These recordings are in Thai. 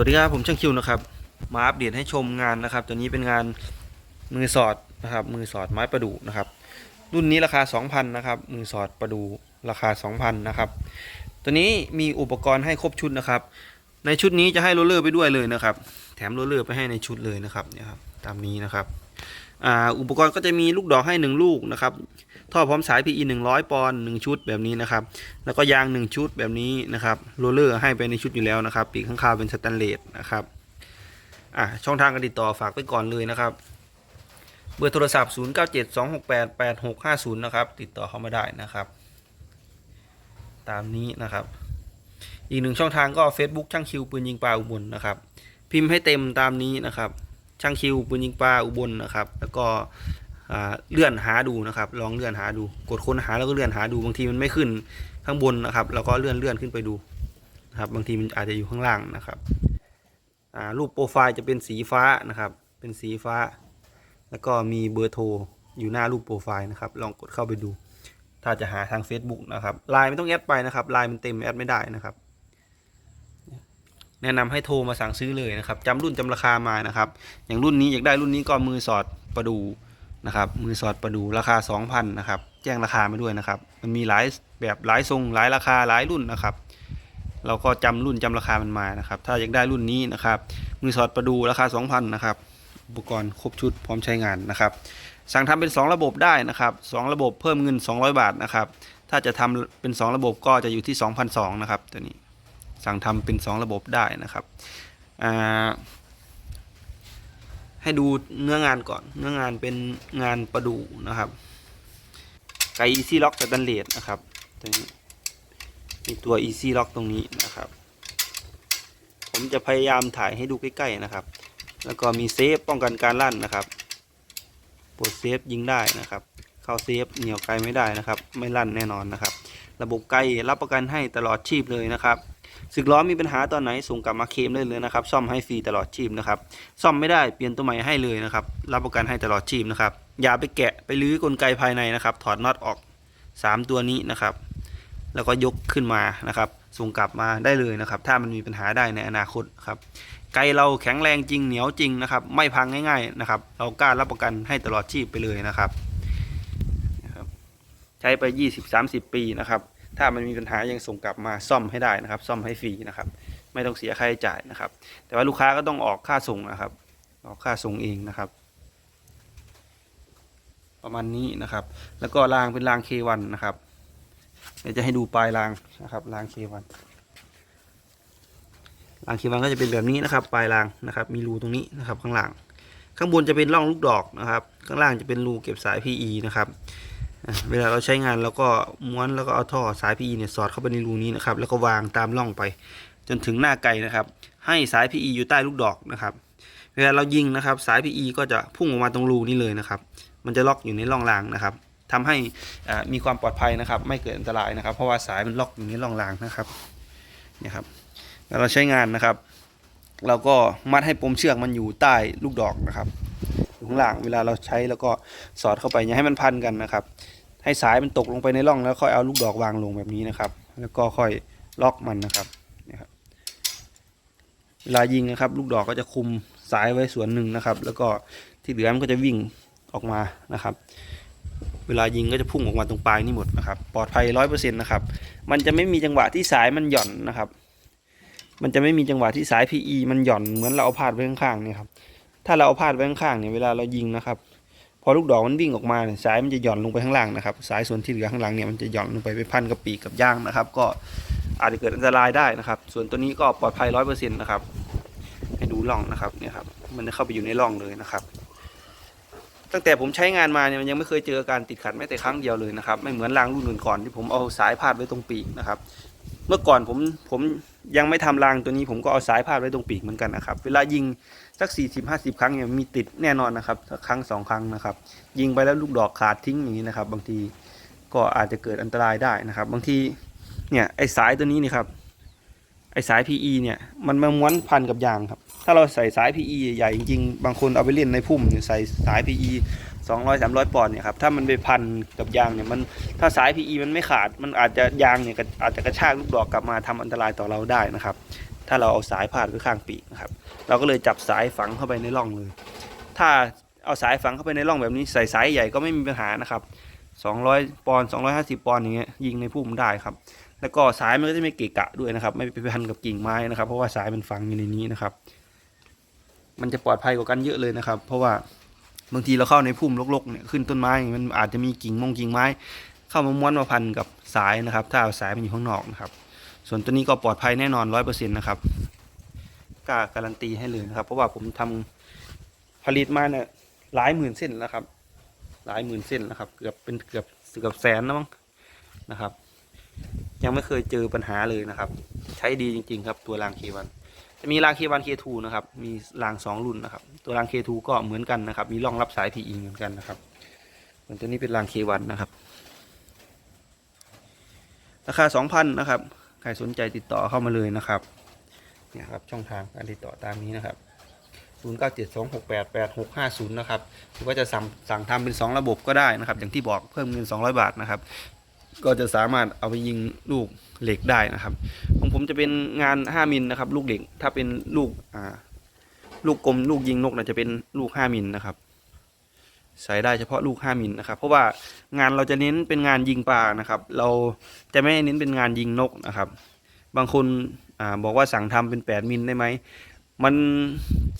วัสดีครับผมช่างคิวนะครับมาอัปเดตให้ชมงานนะครับตัวนี้เป็นงานมือสอดนะครับมือสอดไม้ประดู่นะครับ รุ่นนี้ราคา 2,000นะครับมือสอดประดู่ราคา 2,000นะครับตัวนี้มีอุปกรณ์ให้ครบชุดนะครับ ในชุดนี้จะให้โรลเลอร์ไปด้วยเลยนะครับ แถมโรลเลอร์ไปให้ในชุดเลยนะครับเนี่ยครับตามนี้นะครับอ,อุปกรณ์ก็จะมีลูกดอกให้ 1 ลูกนะครับ ท่อพร้อมสาย PE 100 ปอนด์1ชุดแบบนี้นะครับ แล้วก็ยาง 1 ชุดแบบนี้นะครับโรลเลอร์ให้ไปในชุดอยู่แล้วนะครับ ปีกข้างคาวเป็นสแตนเลสนะครับอะช่องทางการติดต่อฝากไปก่อนเลยนะครับ เบอร์โทรศัพท์ 0972688650 นะครับ ติดต่อเข้ามาได้นะครับ ตามนี้นะครับ อีกหนึ่งช่องทางก็ Facebook ช่างคิวปืนยิงปลาอุบลนะครับ พิมพ์ให้เต็มตามนี้นะครับ ช่างคิวปืนยิงปลาอุบลนะครับ แล้วก็ เลื่อนหาดูนะครับ ลองเลื่อนหาดู กดค้นหาแล้วก็เลื่อนหาดูบางทีมันไม่ขึ้นข้างบนนะครับ เราก็เลื่อนเลื่อนขึ้นไปดูนะครับ บางทีมันอาจจะอยู่ข้างล่างนะครับรูปโปรไฟล์จะเป็นสีฟ้านะครับ เป็นสีฟ้า แล้วก็มีเบอร์โทรอยู่หน้ารูปโปรไฟล์นะครับ ลองกดเข้าไปดู ถ้าจะหาทาง Facebook นะครับไลน์ไม่ต้องแอดไปนะครับไลน์มันเต็มแอดไม่ได้นะครับ แนะนำให้โทรมาสั่งซื้อเลยนะครับจำรุ่นจำราคามานะครับ อย่างรุ่นนี้อยากได้รุ่นนี้ก็มือสอดประดู นะครับมือสอดประดูราคา 2,000นะครับแจ้งราคามาด้วยนะครับ มันมีหลายแบบหลายทรงหลายราคาหลายรุ่นนะครับ เราก็จำรุ่นจำราคามันมานะครับ ถ้าอยากได้รุ่นนี้นะครับมือสอดประดูราคา 2,000นะครับอุปกรณ์ครบชุดพร้อมใช้งานนะครับ สั่งทำเป็น 2 ระบบได้นะครับ 2 ระบบเพิ่มเงิน 200 บาทนะครับ ถ้าจะทำเป็น 2 ระบบก็จะอยู่ที่2,200นะครับตัวนี้สั่งทำเป็น 2 ระบบได้นะครับอ่า ให้ดูเนื้องานก่อน เนื้องานเป็นงานประดูนะครับไก Easy Lock สแตนเลสนะครับตัวนี้มีตัว Easy Lock ตรงนี้นะครับ ผมจะพยายามถ่ายให้ดูใกล้ๆนะครับ แล้วก็มีเซฟป้องกันการลั่นนะครับปลดเซฟยิงได้นะครับ เข้าเซฟเหนียวไกลไม่ได้นะครับ ไม่ลั่นแน่นอนนะครับ ระบบไกลรับประกันให้ตลอดชีพเลยนะครับ สึกล้อมีปัญหาตอนไหนส่งกลับมาเคลมได้เลยนะครับ ซ่อมให้ฟรีตลอดชีพนะครับ ซ่อมไม่ได้เปลี่ยนตัวใหม่ให้เลยนะครับ รับประกันให้ตลอดชีพนะครับ อย่าไปแกะไปรื้อกลไกภายในนะครับ ถอดน็อตออก 3 ตัวนี้นะครับ แล้วก็ยกขึ้นมานะครับ ส่งกลับมาได้เลยนะครับ ถ้ามันมีปัญหาได้ในอนาคตครับ ไกลเราแข็งแรงจริงเหนียวจริงนะครับ ไม่พังง่ายๆนะครับ เรากล้ารับประกันให้ตลอดชีพไปเลยนะครับนะครับใช้ไป 20-30 ปีนะครับ ถ้ามันมีปัญหายังส่งกลับมาซ่อมให้ได้นะครับ ซ่อมให้ฟรีนะครับ ไม่ต้องเสียค่าใช้จ่ายนะครับ แต่ว่าลูกค้าก็ต้องออกค่าส่งนะครับ ออกค่าส่งเองนะครับ ประมาณนี้นะครับ แล้วก็รางเป็นราง K1 นะครับเดี๋ยวจะให้ดูปลายรางนะครับราง K1 ราง K1 ก็จะเป็นแบบนี้นะครับ ปลายรางนะครับ มีรูตรงนี้นะครับ ข้างล่างข้างบนจะเป็นร่องลูกดอกนะครับ ข้างล่างจะเป็นรูเก็บสาย PE นะครับ เวลาเราใช้งานเราก็ม้วนแล้วก็เอาท่อสาย PE เนี่ยสอดเข้าไปในรูนี้นะครับ แล้วก็วางตามร่องไป จนถึงหน้าไก่นะครับ ให้สาย PE อยู่ใต้ลูกดอกนะครับ เวลาเรายิงนะครับ สาย PE ก็จะพุ่งออกมาตรงรูนี้เลยนะครับ มันจะล็อกอยู่ในร่องรางนะครับทำให้มีความปลอดภัยนะครับ ไม่เกิดอันตรายนะครับ เพราะว่าสายมันล็อกอยู่ในร่องรางนะครับนี่ครับแล้วเราใช้งานนะครับ เราก็มัดให้ปมเชือกมันอยู่ใต้ลูกดอกนะครับอยู่ข้างล่างเวลาเราใช้แล้วก็สอดเข้าไปอย่าให้มันพันกันนะครับ ให้สายมันตกลงไปในร่องแล้วค่อยเอาลูกดอกวางลงแบบนี้นะครับ แล้วก็ค่อยล็อกมันนะครับเนี่ครับ เวลายิงนะครับ ลูกดอกก็จะคุมสายไว้ส่วนหนึ่งนะครับ แล้วก็ที่เหลือมันก็จะวิ่งออกมานะครับ เวลายิงก็จะพุ่งออกมาตรงปลายนี่หมดนะครับ ปลอดภัยร้อยเปอร์เซ็นต์นะครับ มันจะไม่มีจังหวะที่สายมันหย่อนนะครับ มันจะไม่มีจังหวะที่สาย PE มันหย่อนเหมือนเราเอาพาดไว้ข้างๆเนี่ยครับ ถ้าเราเอาพาดไว้ข้างๆเนี่ยเวลาเรายิงนะครับ อลูกดอกมันวิ่งออกมาเนี่ยสายมันจะหย่อนลงไปข้างล่างนะครับ สายส่วนที่เหลือข้างหลังเนี่ยมันจะหย่อนลงไปไปพันกับปีกกับย่างนะครับ ก็อาจจะเกิดอันตรายได้นะครับ ส่วนตัวนี้ก็ปลอดภัยร้อยเปอร์เซ็นต์นะครับ ให้ดูร่องนะครับเนี่ยครับ มันจะเข้าไปอยู่ในร่องเลยนะครับ ตั้งแต่ผมใช้งานมาเนี่ยมันยังไม่เคยเจอการติดขัดแม้แต่ครั้งเดียวเลยนะครับ ไม่เหมือนรางรุ่นก่อนที่ผมเอาสายพาดไว้ตรงปีกนะครับ เมื่อก่อนผมผมยังไม่ทำรางตัวนี้ผมก็เอาสายพาดไว้ตรงปีกเหมือนกันนะครับ เวลายิงสัก 40 50 ครั้งเนี่ยมีติดแน่นอนนะครับสักครั้งสองครั้งนะครับ ยิงไปแล้วลูกดอกขาดทิ้งอย่างนี้นะครับ บางทีก็อาจจะเกิดอันตรายได้นะครับ บางทีเนี่ยไอ้สายตัวนี้นี่ครับไอ้สาย PE เนี่ยมันมาม้วนพันกับยางครับ ถ้าเราใส่สาย PE ใหญ่จริงๆบางคนเอาไปเล่นในพุ่มเนี่ยใส่สาย PE 200 300ปอนด์เนี่ยครับถ้ามันไปพันกับยางเนี่ยมันถ้าสาย PE มันไม่ขาดมันอาจจะยางเนี่ยอาจจะกระชากลูกดอกกลับมาทำอันตรายต่อเราได้นะครับ ถ้าเราเอาสายพาดไว้ข้างปีกนะครับ เราก็เลยจับสายฝังเข้าไปในร่องเลย ถ้าเอาสายฝังเข้าไปในร่องแบบนี้ใส่สายใหญ่ก็ไม่มีปัญหานะครับ200 ปอนด์250 ปอนด์อย่างเงี้ยยิงในพุ่มได้ครับ แล้วก็สายมันก็จะไม่เกะกะด้วยนะครับ ไม่ไปพันกับกิ่งไม้นะครับ เพราะว่าสายมันฝังอยู่ในนี้นะครับ มันจะปลอดภัยกว่ากันเยอะเลยนะครับ เพราะว่า บางทีเราเข้าในพุ่มรกๆเนี่ยขึ้นต้นไม้มันอาจจะมีกิ่งมงกิ่งไม้ เข้ามาม้วนมาพันกับสายนะครับ ถ้าเอาสายมันอยู่ข้างนอกนะครับ ส่วนตัวนี้ก็ปลอดภัยแน่นอนร้อยเปอร์เซ็นต์นะครับกล้าการันตีให้เลยนะครับ เพราะว่าผมทำผลิตมาเนี่ยหลายหมื่นเส้นแล้วครับ หลายหมื่นเส้นแล้วครับ เกือบเป็นเกือบเกือบแสนแล้วมั้งนะครับ ยังไม่เคยเจอปัญหาเลยนะครับ ใช้ดีจริง ๆ ครับตัวรางเควัน จะมีรางเควันเคทูนะครับ มีรางสองรุ่นนะครับ ตัวรางเคทูก็เหมือนกันนะครับ มีร่องรับสาย PE เหมือนกันนะครับส่วนตัวนี้เป็นรางเควันนะครับ ราคา 2,000 นะครับ ใครสนใจติดต่อเข้ามาเลยนะครับ เนี่ยครับช่องทางการติดต่อตามนี้นะครับ 0972688650 นะครับ หรือว่าจะสั่งสั่งทำเป็น 2 ระบบก็ได้นะครับ อย่างที่บอกเพิ่มเงิน 200 บาทนะครับ ก็จะสามารถเอาไปยิงลูกเหล็กได้นะครับของผมจะเป็นงาน 5มิลนะครับ ลูกเหล็กถ้าเป็นลูกอ่าลูกกลมลูกยิงนกนะจะเป็นลูก 5มิลนะครับ ใส่ได้เฉพาะลูก 5มิลนะครับ เพราะว่างานเราจะเน้นเป็นงานยิงปลานะครับ เราจะไม่เน้นเป็นงานยิงนกนะครับ บางคนอ่าบอกว่าสั่งทำเป็น 8มิลได้ไหมมัน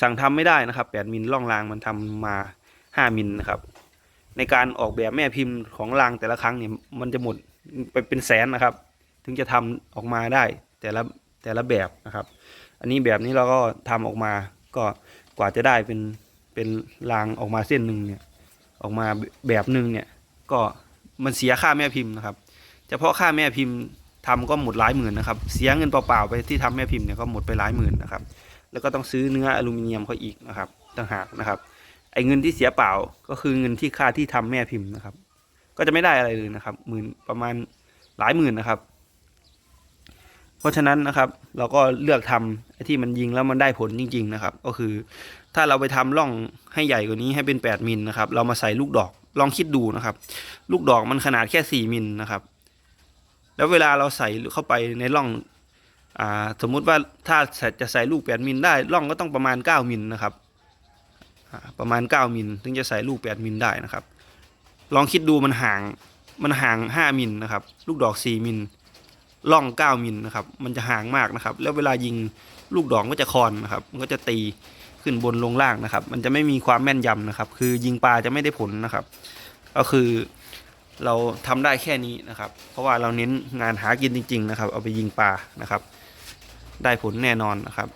สั่งทำไม่ได้นะครับ 8มิลล่องรางมันทำมา 5มิลนะครับ ในการออกแบบแม่พิมพ์ของรางแต่ละครั้งเนี่ยมันจะหมดไปเป็นแสนนะครับ ถึงจะทำออกมาได้แต่ละแต่ละแบบนะครับ อันนี้แบบนี้เราก็ทำออกมาก็กว่าจะได้เป็นเป็นรางออกมาเส้นหนึ่งเนี่ยออกมาแบบหนึ่งเนี่ยก็มันเสียค่าแม่พิมพ์นะครับเฉพาะค่าแม่พิมพ์ทำก็หมดหลายหมื่นนะครับ เสียเงินเปล่าๆไปที่ทำแม่พิมพ์เนี่ยก็หมดไปหลายหมื่นนะครับ แล้วก็ต้องซื้อเนื้ออลูมิเนียมเขาอีกนะครับต่างหากนะครับ ไอ้เงินที่เสียเปล่าก็คือเงินที่ค่าที่ทำแม่พิมพ์นะครับ ก็จะไม่ได้อะไรเลยนะครับหมื่นประมาณหลายหมื่นนะครับ เพราะฉะนั้นนะครับ เราก็เลือกทำไอ้ที่มันยิงแล้วมันได้ผลจริง ๆ นะครับ ก็คือ ถ้าเราไปทำร่องให้ใหญ่กว่านี้ให้เป็น 8มิลนะครับ เรามาใส่ลูกดอกลองคิดดูนะครับ ลูกดอกมันขนาดแค่ 4มิลนะครับ แล้วเวลาเราใส่เข้าไปในร่องอ่าสมมุติว่าถ้าจะใส่ลูก 8มิลได้ร่องก็ต้องประมาณ 9มิลนะครับ ประมาณ 9 มิลถึงจะใส่ลูก 8 มิลได้นะครับ ลองคิดดูมันห่างมันห่าง 5 มิลนะครับ ลูกดอก 4 มิลล่อง 9 มิลนะครับ มันจะห่างมากนะครับ แล้วเวลายิงลูกดอกก็จะคอนนะครับ มันก็จะตีขึ้นบนลงล่างนะครับ มันจะไม่มีความแม่นยำนะครับ คือยิงปลาจะไม่ได้ผลนะครับ ก็คือเราทำได้แค่นี้นะครับ เพราะว่าเราเน้นงานหากินจริง ๆ นะครับ เอาไปยิงปลานะครับ ได้ผลแน่นอนนะครับ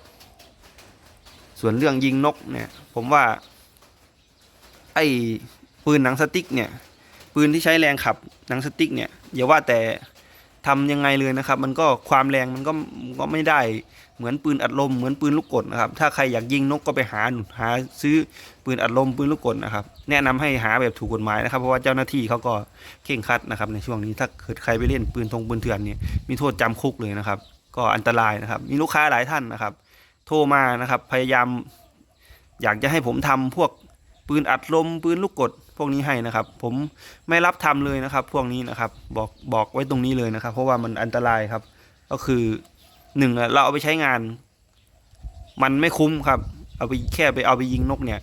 ส่วนเรื่องยิงนกเนี่ย ผมว่า ไอ้ปืนหนังสติ๊กเนี่ย ปืนที่ใช้แรงขับหนังสติ๊กเนี่ยอย่าว่าแต่ทำยังไงเลยนะครับ มันก็ความแรงมันก็ก็ไม่ได้เหมือนปืนอัดลมเหมือนปืนลูกกดนะครับ ถ้าใครอยากยิงนกก็ไปหาหาซื้อปืนอัดลมปืนลูกกดนะครับ แนะนำให้หาแบบถูกกฎหมายนะครับ เพราะว่าเจ้าหน้าที่เขาก็เข่งคัดนะครับ ในช่วงนี้ถ้าเกิดใครไปเล่นปืนทงปืนเถื่อนเนี่ยมีโทษจำคุกเลยนะครับ ก็อันตรายนะครับ มีลูกค้าหลายท่านนะครับ โทรมานะครับ พยายาม อยากจะให้ผมทำพวกปืนอัดลมปืนลูกกดพวกนี้ให้นะครับ ผมไม่รับทำเลยนะครับ พวกนี้นะครับ บอกบอกไว้ตรงนี้เลยนะครับ เพราะว่ามันอันตรายครับ ก็คือหนึ่งเราเอาไปใช้งาน มันไม่คุ้มครับ เอาไปแค่ไปเอาไปยิงนกเนี่ย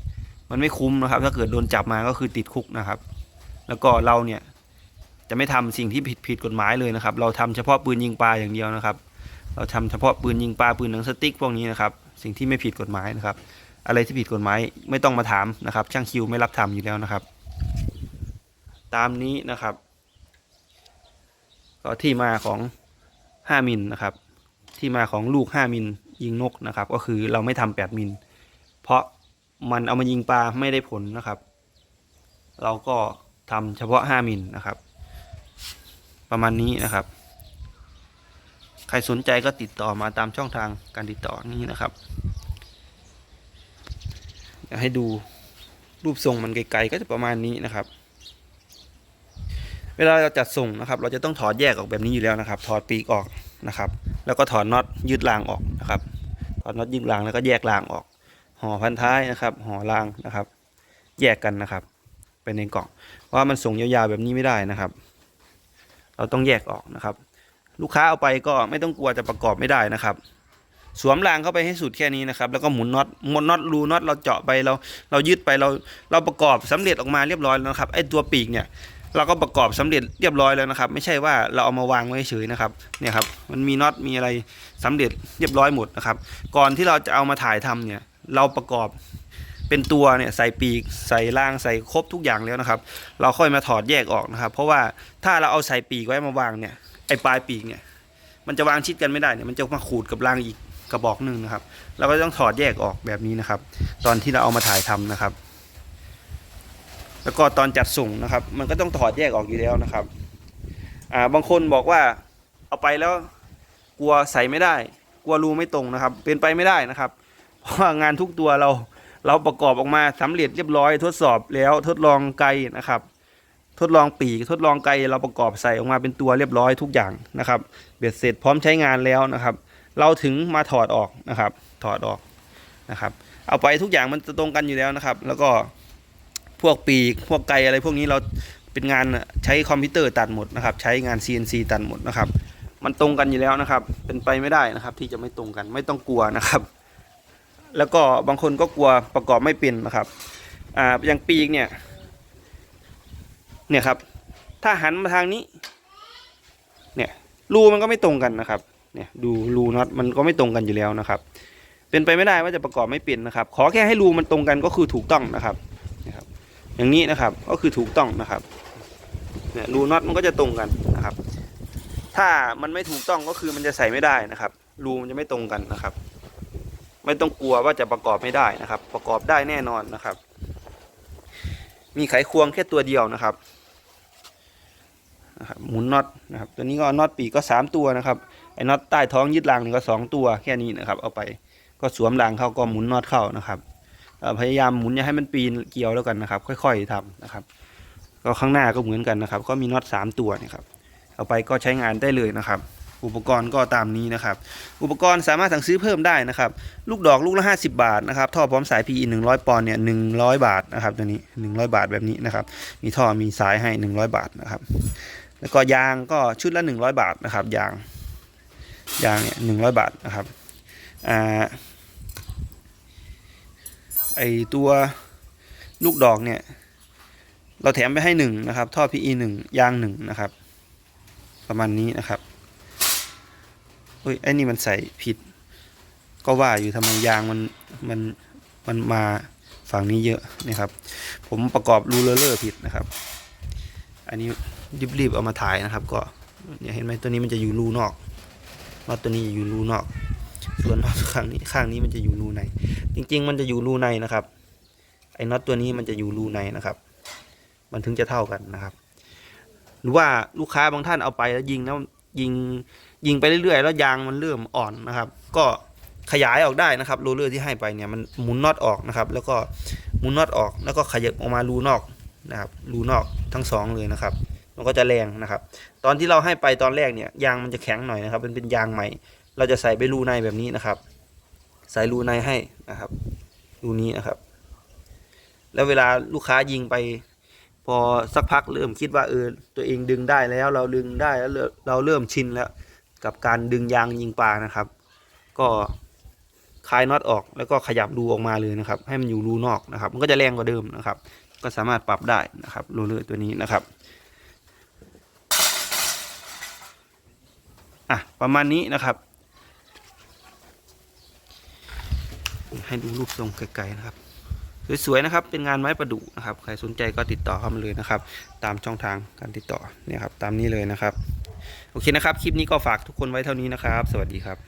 มันไม่คุ้มนะครับ ถ้าเกิดโดนจับมาก็คือติดคุกนะครับ แล้วก็เราเนี่ยจะไม่ทำสิ่งที่ผิดผิดกฎหมายเลยนะครับ เราทำเฉพาะปืนยิงปลาอย่างเดียวนะครับ เราทำเฉพาะปืนยิงปลาปืนหนังสติ๊กพวกนี้นะครับ สิ่งที่ไม่ผิดกฎหมายนะครับ อะไรที่ผิดกฎหมายไม่ต้องมาถามนะครับ ช่างคิวไม่รับทำอยู่แล้วนะครับ ตามนี้นะครับ ก็ที่มาของ5มิลนะครับ ที่มาของลูก 5มิลยิงนกนะครับ ก็คือเราไม่ทำ8มิลเพราะมันเอามายิงปลาไม่ได้ผลนะครับ เราก็ทำเฉพาะ 5มิลนะครับ ประมาณนี้นะครับ ใครสนใจก็ติดต่อมาตามช่องทางการติดต่อนี้นะครับให้ดูรูปทรงมันไกลๆก็จะประมาณนี้นะครับ เวลาเราจัดส่งนะครับ เราจะต้องถอดแยกออกแบบนี้อยู่แล้วนะครับ ถอดปีกออกนะครับ แล้วก็ถอดน็อตยืดรางออกนะครับ ถอดน็อตยืดรางแล้วก็แยกรางออก ห่อพันท้ายนะครับ ห่อรางนะครับ แยกกันนะครับไปในกล่องว่ามันส่งยาวๆแบบนี้ไม่ได้นะครับ เราต้องแยกออกนะครับ ลูกค้าเอาไปก็ไม่ต้องกลัวจะประกอบไม่ได้นะครับ สวมรางเข้าไปให้สุดแค่นี้นะครับ แล้วก็หมุนน็อตหมุนน็อตรูน็อตเราเจาะไปเรา เรายืดไปเราเราประกอบสำเร็จออกมาเรียบร้อยแล้วนะครับไอ้ตัวปีกเนี่ยเราก็ประกอบสำเร็จเรียบร้อยแล้วนะครับ ไม่ใช่ว่าเราเอามาวางไว้เฉยนะครับเนี่ยครับมันมีน็อตมีอะไรสำเร็จเรียบร้อยหมดนะครับ ก่อนที่เราจะเอามาถ่ายทำเนี่ยเราประกอบเป็นตัวเนี่ยใส่ปีกใส่รางใส่ครบทุกอย่างแล้วนะครับ เราค่อยมาถอดแยกออกนะครับ เพราะว่าถ้าเราเอาใส่ปีกไว้มาวางเนี่ย ไอ้ปลายปีกเนี่ย มันจะวางชิดกันไม่ได้เนี่ยมันจะมาขูดกับรางอีกกระบอกหนึ่งนะครับเราก็ต้องถอดแยกออกแบบนี้นะครับ ตอนที่เราเอามาถ่ายทำนะครับ แล้วก็ตอนจัดส่งนะครับ มันก็ต้องถอดแยกออกอยู่แล้วนะครับอ่าบางคนบอกว่าเอาไปแล้วกลัวใส่ไม่ได้ กลัวรูไม่ตรงนะครับ เป็นไปไม่ได้นะครับ เพราะว่างานทุกตัวเราเราประกอบออกมาสำเร็จเรียบร้อยทดสอบแล้วทดลองไกลนะครับ ทดลองปีกทดลองไกลเราประกอบใส่ออกมาเป็นตัวเรียบร้อยทุกอย่างนะครับ เบ็ดเสร็จพร้อมใช้งานแล้วนะครับ เราถึงมาถอดออกนะครับ ถอดออกนะครับ เอาไปทุกอย่างมันจะตรงกันอยู่แล้วนะครับ แล้วก็พวกปีกพวกไกลอะไรพวกนี้เราเป็นงานใช้คอมพิวเตอร์ตัดหมดนะครับ ใช้งาน CNC ตัดหมดนะครับ มันตรงกันอยู่แล้วนะครับ เป็นไปไม่ได้นะครับ ที่จะไม่ตรงกันไม่ต้องกลัวนะครับ แล้วก็บางคนก็กลัวประกอบไม่เป็นนะครับ อ่าอย่างปีกเนี่ย เนี่ยครับ ถ้าหันมาทางนี้ เนี่ยรูมันก็ไม่ตรงกันนะครับ เนี่ยดูรูน็อตมันก็ไม่ตรงกันอยู่แล้วนะครับ เป็นไปไม่ได้ว่าจะประกอบไม่เป็นนะครับ ขอแค่ให้รูมันตรงกันก็คือถูกต้องนะครับนะครับ อย่างนี้นะครับก็คือถูกต้องนะครับ เนี่ยรูน็อตมันก็จะตรงกันนะครับ ถ้ามันไม่ถูกต้องก็คือมันจะใส่ไม่ได้นะครับ รูมันจะไม่ตรงกันนะครับ ไม่ต้องกลัวว่าจะประกอบไม่ได้นะครับ ประกอบได้แน่นอนนะครับ มีไขควงแค่ตัวเดียวนะครับ นะครับหมุนน็อตนะครับตัวนี้ก็น็อตปีกก็สามตัวนะครับไอ้น็อตใต้ท้องยึดรางนี่ก็สองตัวแค่นี้นะครับเอาไปก็สวมรางเข้าก็หมุนน็อตเข้านะครับพยายามหมุนอย่าให้มันปีนเกี่ยวแล้วกันนะครับ ค่อย ๆทำนะครับ ก็ข้างหน้าก็เหมือนกันนะครับ ก็มีน็อตสามตัวนี่ครับเอาไปก็ใช้งานได้เลยนะครับ อุปกรณ์ก็ตามนี้นะครับ อุปกรณ์สามารถสั่งซื้อเพิ่มได้นะครับ ลูกดอกลูกละ 50 บาทนะครับ ท่อพร้อมสาย PE 100 ปอนด์เนี่ย100 บาทนะครับตัวนี้ 100 บาทแบบนี้นะครับ มีท่อมีสายให้ 100 บาทนะครับ แล้วก็ยางก็ชุดละ 100 บาทนะครับยางยางเนี่ย100บาทนะครับอ่าไอตัวลูกดอกเนี่ยเราแถมไปให้หนึ่งนะครับท่อ PE หนึ่งยางหนึ่งนะครับ ประมาณนี้นะครับเฮ้ยไอ้นี่มันใส่ผิด ก็ว่าอยู่ทำไมยางมันมันมันมาฝั่งนี้เยอะนะครับ ผมประกอบรูเลอร์ผิดนะครับ อันนี้ รีบๆเอามาถ่ายนะครับ ก็เนี่ยเห็นไหมตัวนี้มันจะอยู่รูนอกน็อตตัวนี้อยู่รูนอก ส่วนน็อตข้างนี้ข้างนี้มันจะอยู่รูใน จริง ๆ มันจะอยู่รูในนะครับ ไอ้น็อตตัวนี้มันจะอยู่รูในนะครับ มันถึงจะเท่ากันนะครับ หรือว่าลูกค้าบางท่านเอาไปแล้วยิงแล้วยิงยิงไปเรื่อยๆ แล้วยางมันเริ่มอ่อนนะครับ ก็ขยายออกได้นะครับโรเลอร์ที่ให้ไปเนี่ยมันหมุนน็อตออกนะครับ แล้วก็หมุนน็อตออกแล้วก็ขยับออกมารูนอกนะครับรูนอกทั้งสองเลยนะครับ มันก็จะแรงนะครับ ตอนที่เราให้ไปตอนแรกเนี่ยยางมันจะแข็งหน่อยนะครับเป็นเป็นยางใหม่ เราจะใส่ไปรูในแบบนี้นะครับ ใส่รูในให้นะครับรูนี้นะครับ แล้วเวลาลูกค้ายิงไป พอสักพักเริ่มคิดว่าเออตัวเองดึงได้แล้วเราดึงได้แล้วเราเริ่มชินแล้วกับการดึงยางยิงปลานะครับ ก็คลายน็อตออกแล้วก็ขยับรูออกมาเลยนะครับ ให้มันอยู่รูนอกนะครับ มันก็จะแรงกว่าเดิมนะครับ ก็สามารถปรับได้นะครับโรลเลอร์ตัวนี้นะครับ อะประมาณนี้นะครับ ให้ดูรูปทรงไกลๆนะครับ สวยๆนะครับ เป็นงานไม้ประดุนะครับ ใครสนใจก็ติดต่อเข้ามาเลยนะครับ ตามช่องทางการติดต่อเนี่ยครับ ตามนี้เลยนะครับ โอเคนะครับ คลิปนี้ก็ฝากทุกคนไว้เท่านี้นะครับ สวัสดีครับ